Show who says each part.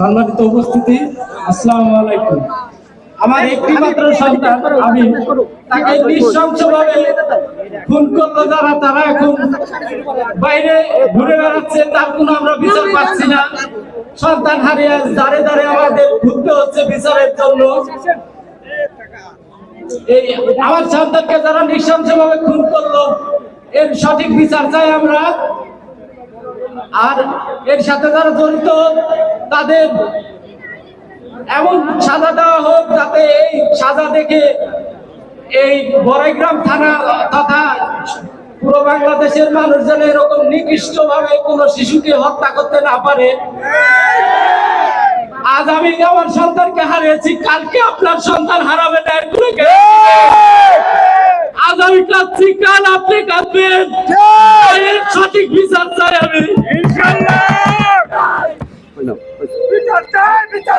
Speaker 1: সম্মানিত উপস্থিতি আসসালামু আলাইকুম। আমার একটি মাত্র সন্তান আমি তাকে নৃশংসভাবে খুন করল যারা তারা এখন বাইরে ঘুরে বেড়াচ্ছে তার কোনো আমরা বিচার পাচ্ছি না। সন্তান হারিয়ে দাঁড়ে দাঁড়ে আমাদের ঘুরতে হচ্ছে বিচারের জন্য। এই আমার সন্তানকে যারা নৃশংসভাবে খুন করল এর সঠিক বিচার চাই আমরা। আর এর সাথে যারা জড়িত তাদের এমন সাজা দেওয়া হোক যাতে এই সাজা দেখে এই বড়াইগ্রাম থানা তথা পুরো বাংলাদেশের মানুষ যেন এরকম নিকৃষ্ট ভাবে কোন শিশুকে হত্যা করতে না পারে। আজ আমি আমার সন্তানকে হারিয়েছি কালকে আপনার সন্তান হারাবে না। আজ আমি কাঁদছি কাল আপনি কাঁদবেন। সঠিক বিচার চাই আমি।
Speaker 2: árbitra.